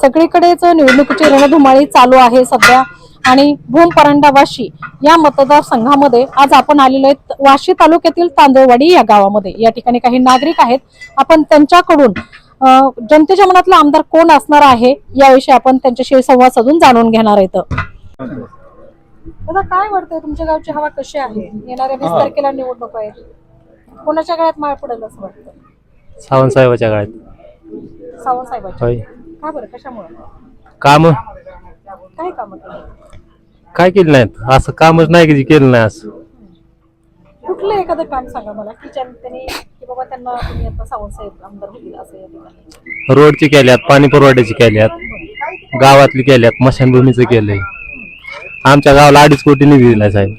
सगळीकडेच निवडणुकीची रणधुमाळी चालू आहे सध्या. आणि भूम परंडा वाशी या मतदारसंघामध्ये आज आपण आलेलो आहेत. वाशी तालुक्यातील तांदळवाडी या गावामध्ये. या ठिकाणी काही नागरिक आहेत. आपण त्यांच्याकडून जनतेच्या मनातला आमदार कोण असणार आहे याविषयी आपण त्यांच्याशी संवाद साधून जाणून घेणार आहेत. दादा काय वाटतंय? तुमच्या गावची हवा कशी आहे? येणाऱ्या वीस तारखेला निवडणूक आहे. कोणाच्या गळ्यात माळ पडेल असं वाटतं? सावंत साहेबाच्या काळात सावंत साहेबांच्या. होय. का बरं? कशामुळे? काम? काय काम केलं? काय केलं नाहीत? असं कामच नाही की जे केलं नाही असं. कुठलं एखादं काम सांगा मला? की ज्याने त्यांनी की बाबा त्यांना तुम्ही आता सावंत साहेब आमदार होतील असं या ठिकाणी रोडची केल्यात पाणी पुरवठ्याची केल्यात गावातली केल्यात मशानभूमीचं केलंय. आमच्या गावाला अडीच कोटी निधी दिलाय साहेब.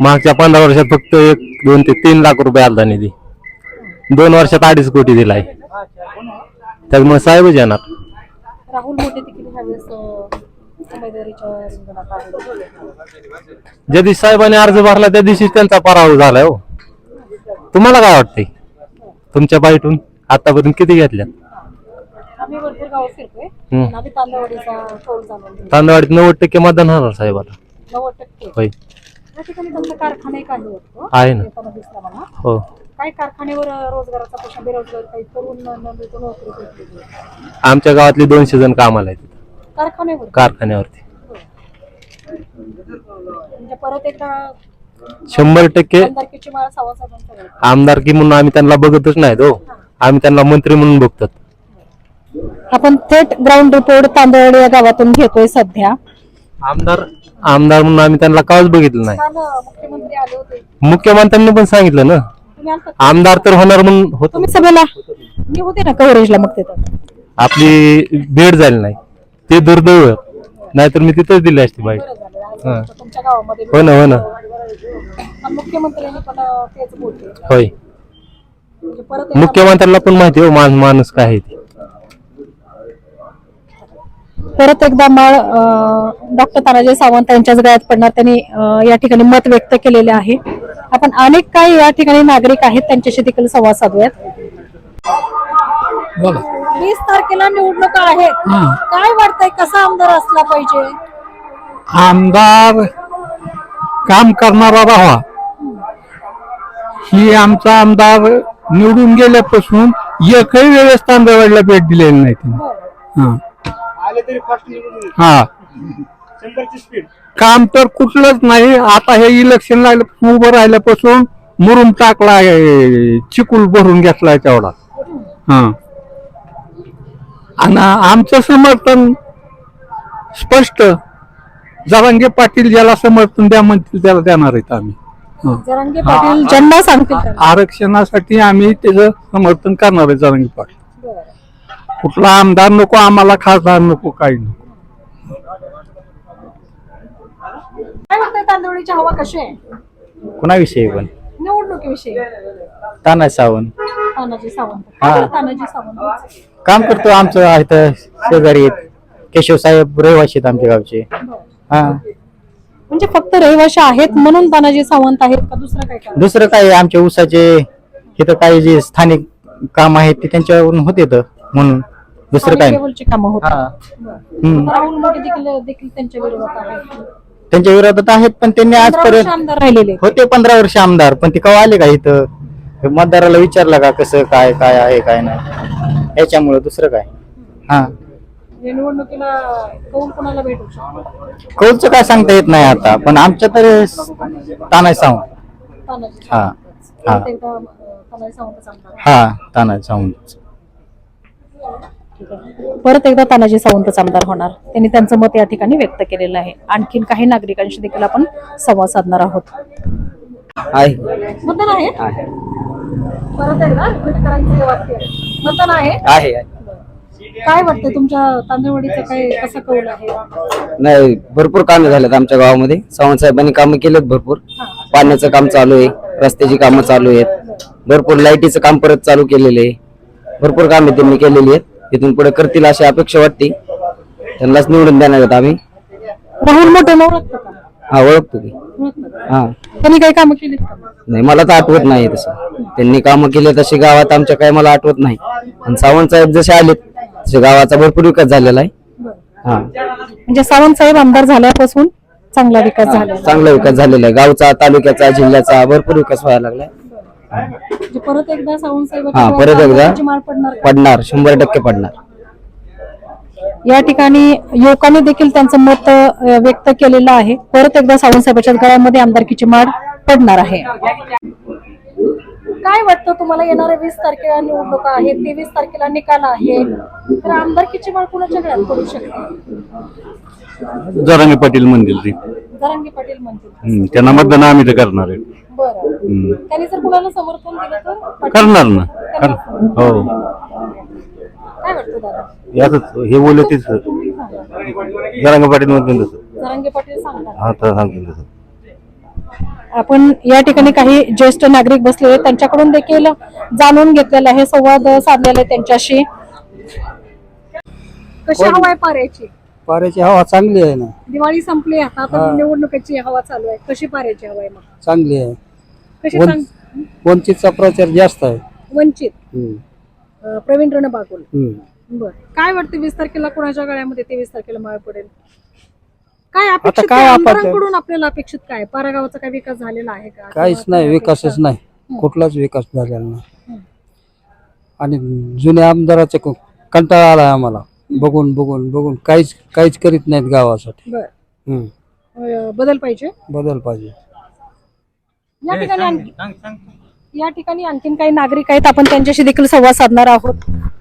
मागच्या पंधरा वर्षात फक्त एक दोन ते तीन लाख रुपये आलता निधी. दोन वर्षात अडीच कोटी दिलाय. त्यामुळे साहेबच येणार. राहुल मोठे देखील ह्यावेळेस अं, उमेदवारीच्या रिंगणात आहेत ज्या दिवशी साहेबांनी अर्ज भरला त्या दिवशी त्यांचा पराभव झालाय हो. तुम्हाला काय वाटतंय? तुमच्या बाईटून आतापर्यंत किती घेतल्यात? आम्ही भरपूर गाव फिरतोय. हम्म. पण आम्ही तांदवाडीचा कौल जाणून घेऊ. तांदवाडीत नव्वद टक्के मतदान होणार साहेबाला. नव्वद टक्के. होय. या ठिकाणी त्यांचा कारखाने काही होतो आहे ना. येताना दिसला मला हो. काही कारखान्यावर रोजगाराचा प्रश्न बेरोजगार काही तरुण न मिळतो नोकरी. आमच्या गावातले दोनशे जण कामाला आहेत कारखान्यावर? कारखान्यावरती. म्हणजे परत एकदा शंभर टक्के आमदारकीची माळ. आमदारकी म्हणून आम्ही त्यांना बघतच नाहीत हो. आम्ही त्यांना मंत्री म्हणून बघतात. आपण थेट ग्राउंड रिपोर्ट तांदळवाडी या गावातून घेतोय सध्या. आमदार आमदार म्हणून आम्ही त्यांना काच बघितलं नाही. काल अं, मुख्यमंत्री आले होते. मुख्यमंत्र्यांनी पण सांगितलं ना. तुम्ही आलता का? आमदार तर होणार म्हणून होत. तुम्ही सभेला मी होते ना कव्हरेजला मग तिथं. आपली भेट झाली नाही. ते दुर्दैव नाहीतर मी तिथंच दिली असती आज हा. तुमच्या गावामध्ये हो ना हो ना. मुख्यमंत्र्यांनी पण अं, तेच बोलले. होय. म्हणजे परत एकदा मुख्यमंत्र्याला पण माहिती हो मान माणूस काय आहे ते. परत एकदा माळ डॉक्टर तानाजी सावंत यांच्याच गळ्यात पडणार त्यांनी अं, या ठिकाणी मत व्यक्त केलेले आहे. आपण अनेक काही या ठिकाणी नागरिक आहेत त्यांच्याशी देखील संवाद साधूयात. बोला. वीस तारखेला निवडणुका आहेत काय वाटतंय कसा आमदार असला पाहिजे? आमदार काम करणारा राहा ही आमचा आमदार निवडून गेल्यापासून एकही वेळेस तांदळवाडीला भेट दिलेली नाही त्यांनी. हा. हा. काम तर कुठलंच नाही. आता हे इलेक्शन लागलं उभं राहिल्यापासून मुरुम टाकला चिकूल भरून घेतलाय तेवढा. हा. आणि आमचं समर्थन स्पष्ट. जरांगे पाटील ज्याला समर्थन द्या म्हणतील त्याला देणार आहेत आम्ही. जरांगे पाटील ज्यांना सांगतील. आरक्षणासाठी आम्ही त्याचं समर्थन करणार आहे जरांगे पाटील. कुठला आमदार नको आम्हाला खासदार नको काही नको. काय तांदवडीची हवा कशी आहे? कुणाविषयी पण? निवडणुकीविषयी. ताना सावंत. तानाजी सावंत. काय बरं तानाजी सावंत? काम करतो आमचं आहे तर शेजारी आहेत. केशव साहेब रहिवाशी आहेत आमच्या गावचे. बरं. हा. म्हणजे फक्त रहिवाशी आहेत म्हणून तानाजी सावंत आहेत का दुसरं काय कारण दुसरं काय आमच्या ऊसाचे इथं काही जे स्थानिक काम आहेत ते त्यांच्यावरून होते तर म्हणून. दुसरं काय नाही. लेवलची कामं होतात. हा. बरं. हम्म. राहुल मोठे देखील देखील त्यांच्या विरोधात आहेत. त्यांच्या विरोधात आहेत पण त्यांनी आजपर्यंत आमदार राहिलेले होते पंधरा वर्ष आमदार पण ते केव्हा आले का इथं? हे मतदाराला विचारलं का कसं काय काय आहे काय नाही? याच्यामुळं दुसरं काय? हा. या निवडणुकीला कौल कोणाला भेटू शकतो? कौलचं काय सांगता येत नाही आता पण आमच्या तर तानाय सावंत. तानाजी हा हा. एकदा अं, तानाजी हा तानाय सावंत परत एकदा तानाजी सावंतच आमदार होणार. त्यांनी त्यांचं मत या ठिकाणी व्यक्त केलेलं आहे. आणखीन काही नागरिकांशी देखील आपण संवाद साधणार आहोत. आहे. मतदान आहे? परत एकदा विटकरांचे वाक्य मतदान आहे? आहे काय वाटतं तुमच्या तांदळवाडीचं काय कसं कौल आहे? नाही भरपूर कामे झालेत आमच्या गावामध्ये. सावंत साहेबांनी कामं केलेत भरपूर. पाण्याचं काम चालू आहे रस्त्याची कामं चालू आहेत. भरपूर लाईटीचं काम परत चालू केलेलं आहे. भरपूर कामे त्यांनी केलेली आहेत. इथून पुढे करतील अशी अपेक्षा वाटते. त्यांनाच निवडून देणार आहेत आम्ही. राहुल मोठे का? हा ओळखतो की. हा. त्यांनी काही कामं केली? नाही मला तर आठवत नाही तसं. त्यांनी कामं केले तसे गावात आमच्या काही मला आठवत नाही. आणि सावंत साहेब जसे आले तसे गावाचा भरपूर विकास झालेला आहे. हा. म्हणजे सावंत साहेब आमदार झाल्यापासून चांगला विकास झाला चांगला विकास झालेला आहे. गावचा तालुक्याचा जिल्ह्याचा भरपूर विकास व्हायला लागलाय. म्हणजे परत एकदा सावंत साहेब हा, परत एकदा. माळ पडणार का? पडणार शंभर टक्के पडणार. या ठिकाणी युवकांनी देखील त्यांचं मत अ, व्यक्त केलेलं आहे. परत एकदा सावंत साहेबांच्या गळ्यामध्ये आमदारकीची माळ पडणार आहे. काय वाटतं तुम्हाला येणाऱ्या वीस तारखेला निवडणुका आहेत तेवीस तारखेला निकाल आहे तर आमदारकीची माळ कुणाच्या गळ्यात पडू शकते? जरांगे पाटील म्हणतील ती. जरांगे पाटील म्हणतील. हम्म, त्यांना मतदान आम्ही तर करणार आहे. बरं. त्यांनी जर कुणाला समर्थन दिलं तर करणार ना. कर- हो. काय वाटतं दादा? यातच हे बोलले तेच. तुम्ही सांगा. जरांगे पाटील म्हणतील तसं. जरांगे पाटील सांगतात. हा तर सांगतील तसं. आपण या ठिकाणी काही ज्येष्ठ नागरिक बसलेले आहेत. त्यांच्याकडून देखील जाणून घेतलेला आहे संवाद साधलेला आहे त्यांच्याशी. कशी हवा आहे पाऱ्याची? पाऱ्याची हवा चांगली आहे ना. दिवाळी संपली आता आता निवडणुकीची हवा चालू आहे. कशी पाऱ्याची हवा आहे मग? चांगली आहे. वन- सांग वंचितचा प्रचार जास्त आहे. वंचित? हम्म. अं, प्रवीण रण बागुल हम्म. बर. काय वाटतं वीस तारखेला कोणाच्या गळ्यामध्ये तेवीस तारखेला माळ पडेल? काय अपेक्षित काय काय आपण- आमदारांकडून आपल्याला अपेक्षित काय? पारागावचा काय विकास झालेला आहे का? काहीच किंवा नाही काय विकासच अपेक्षा? नाही. कुठलाच विकास झालेला नाही. हम्म. आणि जुन्या आमदाराचे क- कंटाळा आलाय आम्हाला. बघून बघून बघून. काहीच काहीच करीत नाहीत गावासाठी. बर. हम्म. अं, बदल पाहिजे? बदल पाहिजे. या ठिकाणी आणखी- या ठिकाणी आणखीन काही नागरिक आहेत. आपण त्यांच्याशी देखील संवाद साधणार आहोत.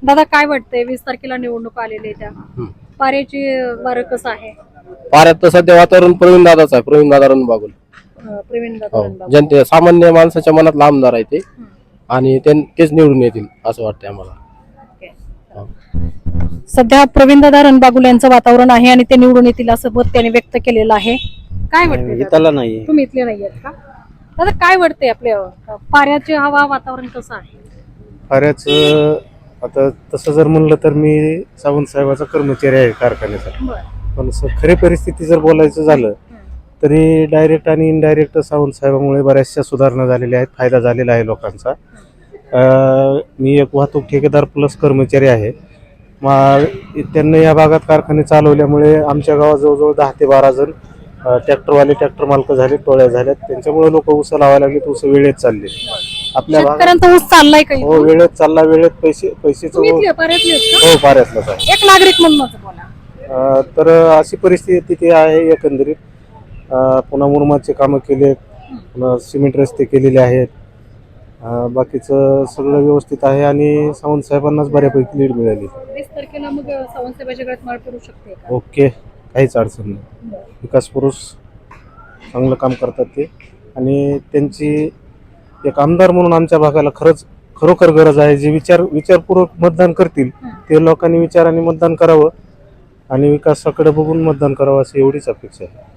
दादा काय वाटतंय? वीस तारखेला निवडणूक आलेली आहे त्या पाऱ्याची वारं कसं आहे? पाऱ्यात तर सध्या वातावरण प्रवीण दादाच आहे. प्रवीण दादा रणबागुल. अं, प्रवीण दादा हो. जनते सामान्य माणसाच्या मनातला आमदार आहे ते. आणि ते- तेच निवडून येतील असं वाटतंय आम्हाला. सध्या प्रवीण दादा रणबागुल यांचं वातावरण आहे आणि ते निवडून येतील असं मत त्यांनी व्यक्त केलेलं आहे. काय वाटतंय दादा? नाही तुम्ही इथले नाही आहेत का? दादा काय वाटतंय आपल्या पाऱ्याची हवा वातावरण कसं आहे? फारच आता तसं जर म्हणलं तर मी सावंत साहेबाचा कर्मचारी आहे कारखान्याचा बरं. पण स- खरी परिस्थिती जर बोलायचं झालं तरी डायरेक्ट आणि इनडायरेक्ट सावंत साहेबामुळे बऱ्याचशा सुधारणा झालेल्या आहेत फायदा झालेला आहे लोकांचा. अं, मी एक वाहतूक ठेकेदार प्लस कर्मचारी आहे. मा त्यांनी या भागात कारखाने चालवल्यामुळे आमच्या गावात जवळजवळ दहा ते बारा जण ट्रॅक्टरवाले ट्रॅक्टर मालक झाले टोळ्या झाल्यात. त्यांच्यामुळे लोक ऊस लावायला लागले ऊस वेळेत चालले. आपल्या भागात शेतकऱ्यांचा ऊस चाललाय हो? वेळेत चालला वेळेत पैसे पैसेच तुम्ही हो इथले आहेत पाऱ्यातलाच आहे. एक नागरिक म्हणून माझं बोला. अं, तर अशी परिस्थिती तिथे आहे एकंदरीत. अं, पुन्हा मुरमाचे कामं केले पुन्हा सिमेंट रस्ते केलेले आहेत. अं, बाकीचं सगळं व्यवस्थित आहे आणि सावंत साहेबांनाच बऱ्यापैकी लीड मिळाली. वीस तारखेला मग गळ्यात माळ पडू शकते का? ओके. काहीच अडचण नाही. विकास पुरुष चांगलं काम करतात ते. आणि त्यांची एक आमदार म्हणून आमच्या भागाला खरंच खरोखर गरज आहे. जे विचार विचारपूर्वक मतदान करतील ते लोकांनी विचाराने मतदान करावं आणि विकासाकडे बघून मतदान करावं अशी एवढीच अपेक्षा आहे.